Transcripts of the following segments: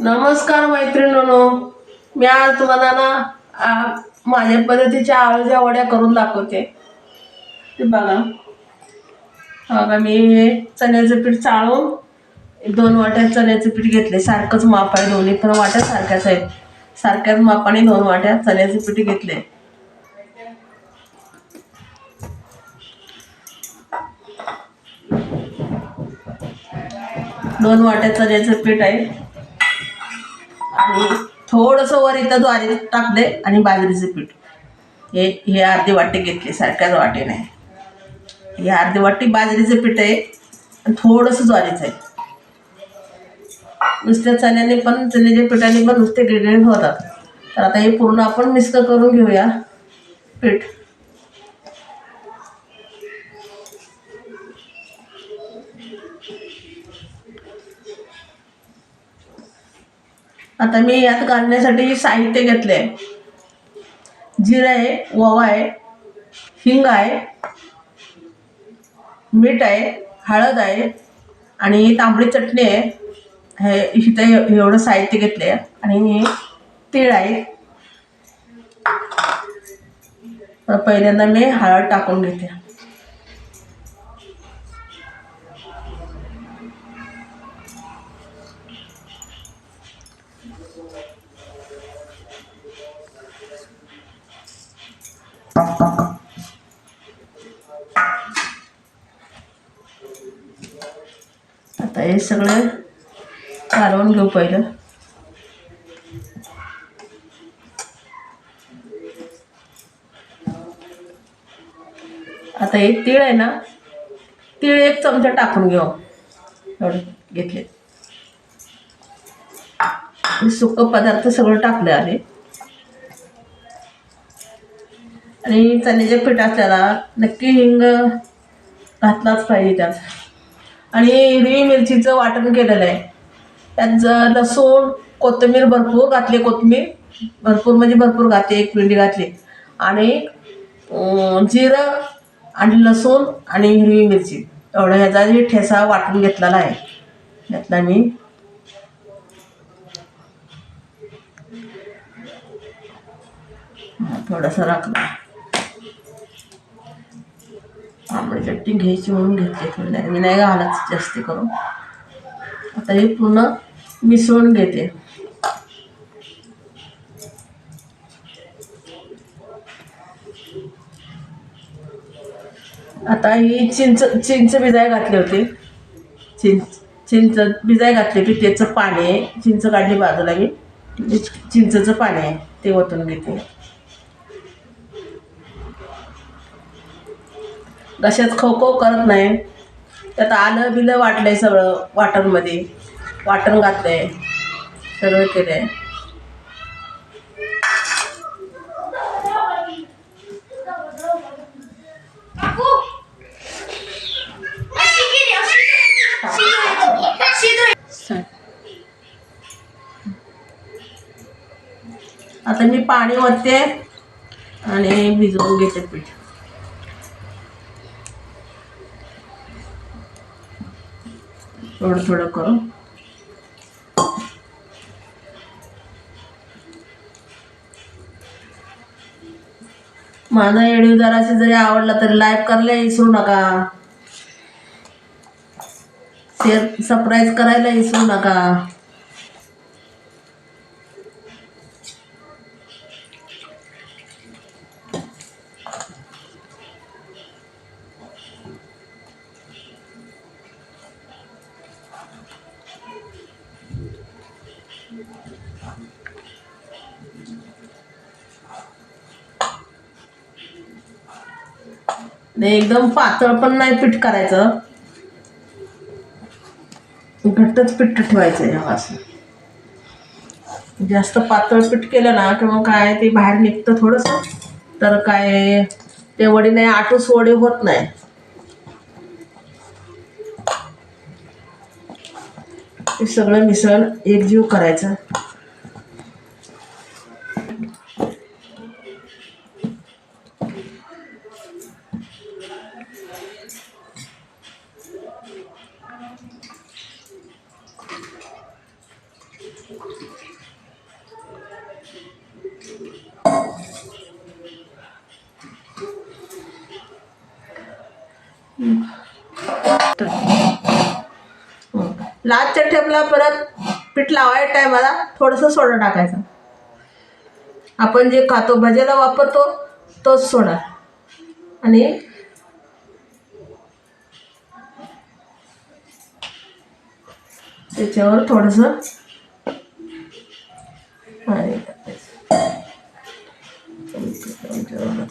नमस्कार मैत्रिणीनो. मी आज तुम्हाला ना आ, माझ्या पद्धतीच्या आळूच्या वड्या करून दाखवते. ते बघा. बघा मी चण्याचं पीठ चाळून दोन वाट्या चण्याचं पीठ घेतले. सारखंच माप आहे दोन्ही पण वाट्या सारख्याच आहेत. सारख्याच मापाने दोन वाट्या चण्याचं पीठ घेतले. दोन वाट्या चण्याचं पीठ आहे. आणि थोडंसं वर इथं ज्वारी टाकले आणि बाजरीचं पीठ. हे हे अर्धी वाटी घेतली सारख्याच वाटी नाही हे अर्धी वाटी बाजरीचं पीठ आहे आणि थोडंसं ज्वारीचं आहे. नुसत्या चण्याने पण चण्याच्या पिठाने पण नुसते गिळगिळ होतात. तर आता हे पूर्ण आपण मिक्स करून घेऊया पीठ. आता मी यात घालण्यासाठी साहित्य घेतले जिरं आहे ओवा आहे हिंग आहे मीठ आहे हळद आहे आणि तांबडी चटणी आहे. हे इथे एवढं साहित्य घेतले आणि तीळ आहे. तर पहिल्यांदा मी हळद टाकून घेते. आता हे सगळं कालवून घेऊ पहिलं. आता हे तीळ आहे ना तीळ एक चमचा टाकून घेऊ. एवढं घेतले. सुकं पदार्थ सगळं टाकले आले आणि चण्याच्या पीठ असल्याला नक्की हिंग घातलाच पाहिजे त्यात. आणि हिरवी मिरचीचं वाटण केलेलं आहे. त्यात लसूण कोथिंबीर भरपूर घातली कोथिंबीर भरपूर म्हणजे भरपूर घातली एक पिंडी घातली. आणि जिरं आणि लसूण आणि हिरवी मिरची. एवढं ह्याचा ठेसा वाटून घेतलेला आहे. घेतला मी थोडासा राखला. आंबडी चटणी घ्यायची म्हणून घेतली थोडी नाही. मी नाही घालत जास्त करून. आता हे पूर्ण मिसळून घेते. आता ही चिंच चिंच भिजाय घातली होती. चिंच चिंच भिजाय घातली होती. त्याचं पाणी आहे. चिंच काढली बाजूला मी. चिंचचं पाणी आहे. ते ओतून घेते. कशात खो खो करत नाही. त्यात आलं बिलं वाटलंय सगळं वाटणमध्ये. वाटण घातलंय. सगळं केलंय. आता मी पाणी ओतते आणि भिजवून घेते पीठ. थोडं थोडं करून. माझा एडिओ जराशी जरी आवडला तरी लाईक करायला विसरू नका. शेअर सरप्राईज करायला विसरू नका. एकदम पातळ पण नाही पीठ करायचं. घट्टच पीठ ठेवायचं आहे असं. जास्त पातळ पीठ केलं ना किंवा काय ते बाहेर निघतं थोडंसं तर काय ते वडी नाही आटूस वडी होत नाही. ते सगळं मिसळ एकजीव करायचं. लास्टच्या ठेपला परत पीठ लावायच्या टायमाला थोडंसं सोडा टाकायचं. आपण जे खातो भजेला वापरतो तोच सोडा. आणि त्याच्यावर थोडंसं पाणी टाकायचं. चमच्यावरनं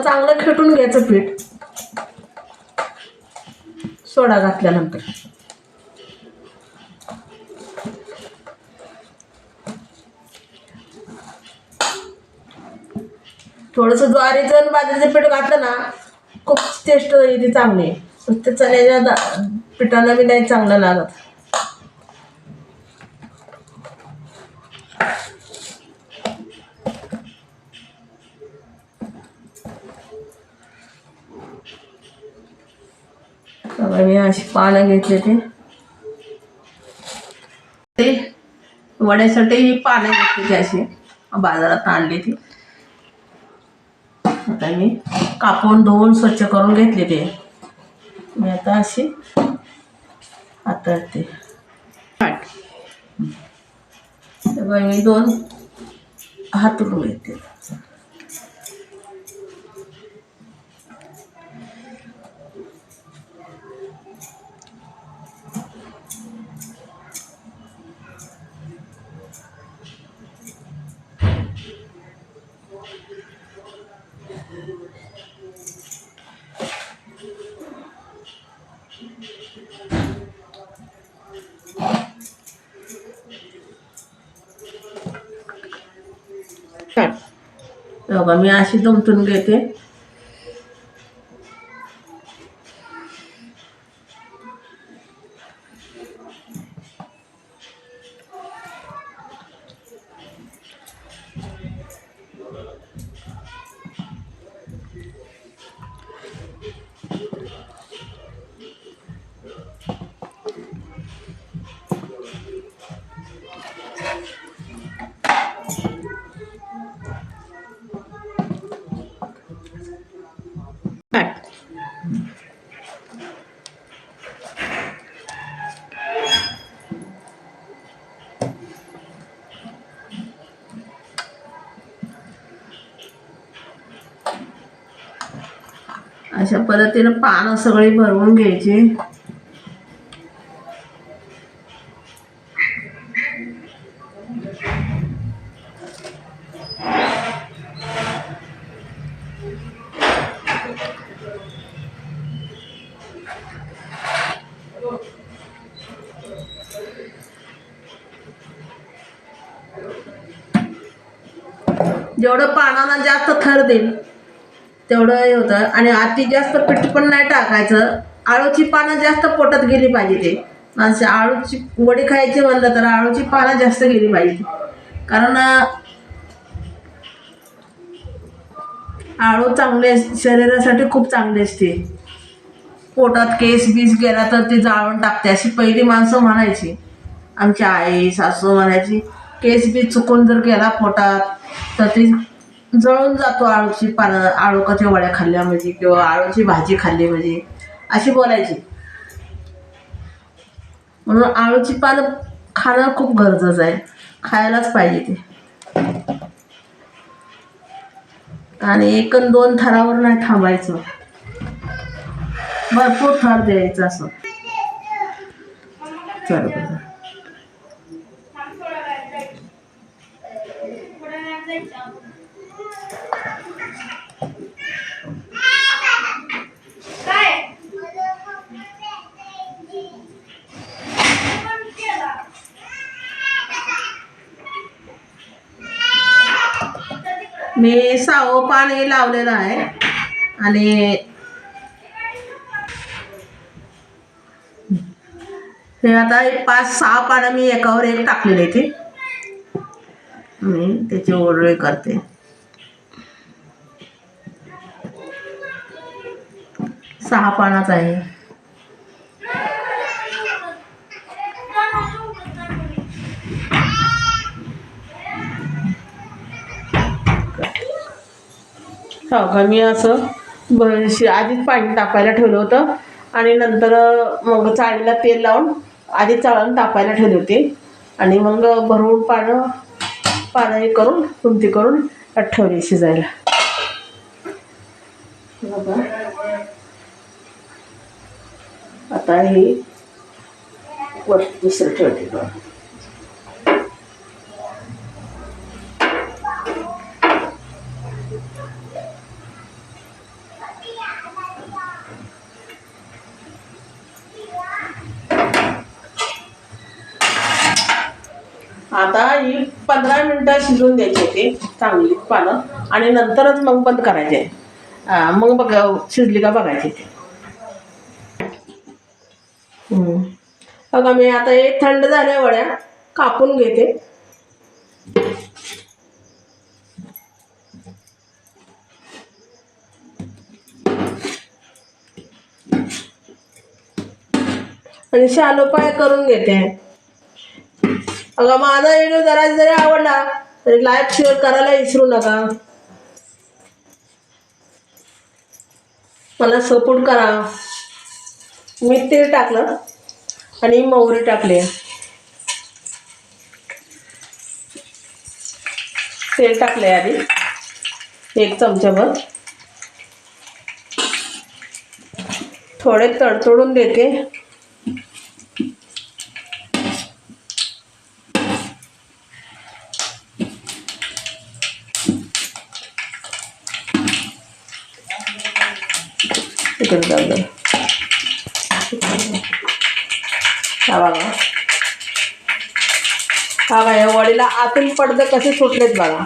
आता चांगलं खेटून घ्यायचं पीठ. सोडा घातल्यानंतर. थोडंसं ज्वारीचं आणि बाजरीचं पीठ घातलं ना खूप टेस्ट येते चांगली. नुसते चण्याच्या पिठाला बी नाही चांगलं लागत. तर मी अशी पानं घेतले ते ते वड्यासाठी ही पानं घेतली ती अशी. बाजारात आणली ती आता मी कापून धुवून स्वच्छ करून घेतले ते. मी आता अशी हाताळते. तेव्हा मी दोन हातरून घेते बघा मी अशी दुमटून घेते. अशा पद्धतीनं पानं सगळी भरवून घ्यायची. जेवढं पानांना जास्त थर देईल तेवढं हे होतं. आणि अति जास्त पीठ पण नाही टाकायचं. आळूची पानं जास्त पोटात गेली पाहिजे ते. माणसं आळूची वडी खायची म्हणलं तर आळूची पानं जास्त गेली पाहिजे. कारण आळू चांगले शरीरासाठी खूप चांगले असते. पोटात केस बीस गेला तर ती जाळून टाकते. अशी पहिली माणसं म्हणायची. आमची आई सासू म्हणायची केस बीस चुकून जर गेला पोटात तर ती जळून जातो आळूची पानं आळूकाच्या वड्या खाल्ल्या म्हणजे किंवा आळूची भाजी खाल्ली म्हणजे अशी बोलायची. म्हणून आळूची पानं खाणं खूप गरजेचं आहे. खायलाच पाहिजे ते. आणि एक अन दोन थरावर नाही थांबायचं. भरपूर थर द्यायचं असं. चल मी सावं पाणी लावलेलं आहे. आणि हे आता एक पाच सहा पानं मी एकावर एक टाकलेले ते. मी त्याचे ओरळे करते. सहा पानाच आहे. हो का? मी असं बरेचशी आधीच पाणी तापायला ठेवलं होतं आणि नंतर मग चाळीला तेल लावून आधी चाळून तापायला ठेवले होते. आणि मग भरून पानं पाणी करून कुंती करून ठेवली शिजायला. आता ही वर दुसरं ठेवते आता ही पंधरा मिनटं शिजवून द्यायची होती चांगली पानं. आणि नंतरच मग बंद करायचे मग बघ शिजली का बघायची ते. बघा मी आता हे थंड झाल्या वड्या कापून घेते. आणि शालो पाय करून घेते. अगं माझा व्हिडिओ जरा जरी आवडला तरी लाईक शेअर करायला विसरू नका. मला सपोर्ट करा. मी तेल टाकलं आणि मोहरी टाकले. तेल टाकले आधी. एक चमचाभर. थोडे तडतडून देते. इकडे जाऊ दे. हा बघा. हा बघा या वडीला आतून पडदे कसे सुटलेत बघा.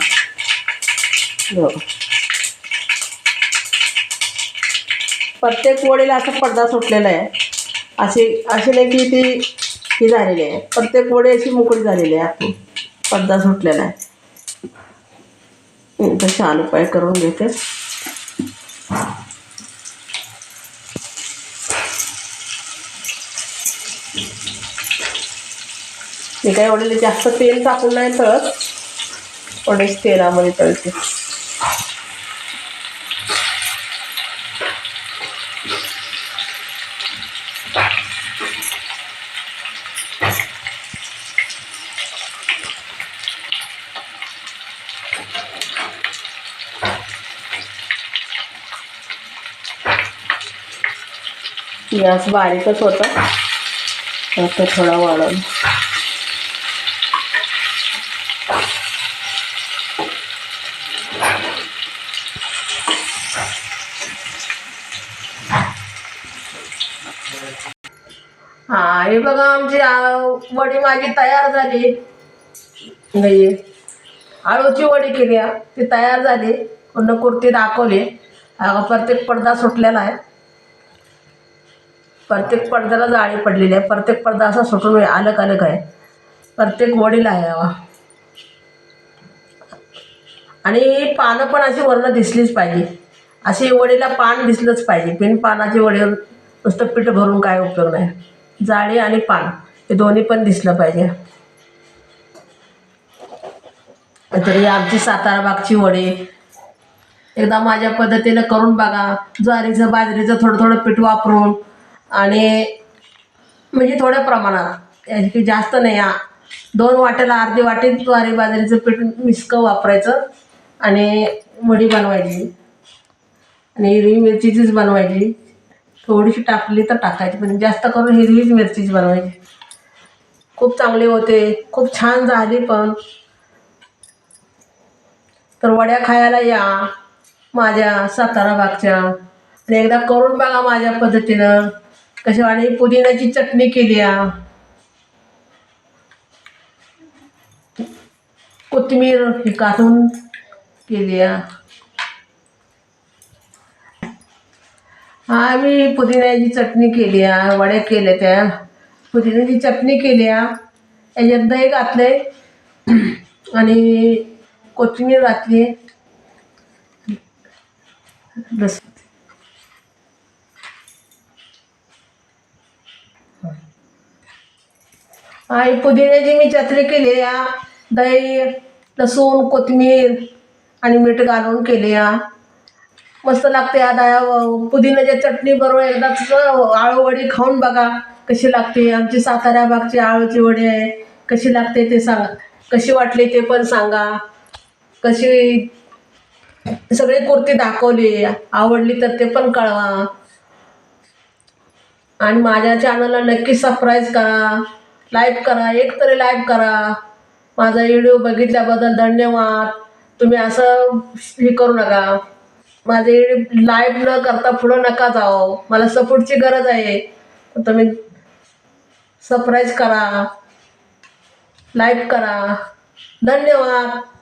हो. प्रत्येक वडीला असा पडदा सुटलेला आहे. अशी अशी नाही की ती ही झालेली आहे. प्रत्येक वडी अशी मोकळी झालेली आहे आतून पडदा सुटलेला आहे. छान उपाय करून घेते. काय वडील जास्त तेल टाकून नाही तळत. थोडेच तेलामध्ये तळते. गॅस बारीकच होता. आता थोडा वाढवला हे बघा आमची वडी माझी तयार झाली. नाही आळूची वडी केली ती तयार झाली. पूर्ण कुर्ती दाखवली. प्रत्येक पडदा सुटलेला आहे. प्रत्येक पडद्याला जाळी पडलेली आहे. प्रत्येक पडदा असा सुटून अलग अलग आहे. प्रत्येक वडीला आहे आणि पानं पण अशी वरनं दिसलीच पाहिजे. अशी वडीला पान दिसलंच पाहिजे. बिन पानाची वडीवर नुसतं पीठ भरून काय उपयोग नाही. जाळे आणि पान हे दोन्ही पण दिसलं पाहिजे. तरी आमची सातारा बागची वडी. एकदा माझ्या पद्धतीनं करून बघा. ज्वारीचं बाजरीचं थोडं थोडं पीठ वापरून आणि म्हणजे थोड्या प्रमाणात. याची जास्त नाही आ दोन वाट्याला अर्धी वाटी ज्वारी बाजरीचं पीठ मिसकं वापरायचं आणि वडी बनवायची. आणि हिरवी मिरचीचीच बनवायची. थोडीशी टाकली तर टाकायची पण जास्त करून हिरवीच मिरचीच बनवायची. खूप चांगली होते खूप छान झाली पण. तर वड्या खायला या माझ्या सातारा बागच्या. आणि एकदा करून बघा माझ्या पद्धतीनं. कशी आणि पुदिन्याची चटणी केली या. कोथिंबीर हे काढून केली या. हा मी पुदिन्याची चटणी केली आहे वड्या केल्या त्या पुदिन्याची चटणी केली आहे याच्यात दही घातले आणि कोथिंबीर घातली. बस. आणि पुदिन्याची मी चटणी केली आहे दही लसूण कोथिंबीर आणि मीठ घालून केली आहे मस्त लागते आता पुदिन्याच्या चटणी बरोबर एकदाच आळूवडी खाऊन बघा कशी लागते. आमची सातारा बागची आळूची वडी आहे. कशी लागते ते सांगा. कशी वाटली ते पण सांगा. कशी सगळी कुर्ती दाखवली. आवडली तर ते पण कळवा. आणि माझ्या चॅनलला नक्की सबस्क्राईब करा. लाईक करा. एक तरी लाईक करा. माझा व्हिडिओ बघितल्याबद्दल धन्यवाद. तुम्ही असं हे करू नका. माझे लाईव्ह न करता पुढं नका जाओ. मला सपोर्टची गरज आहे. तुम्ही सरप्राईज करा. लाईक करा. धन्यवाद.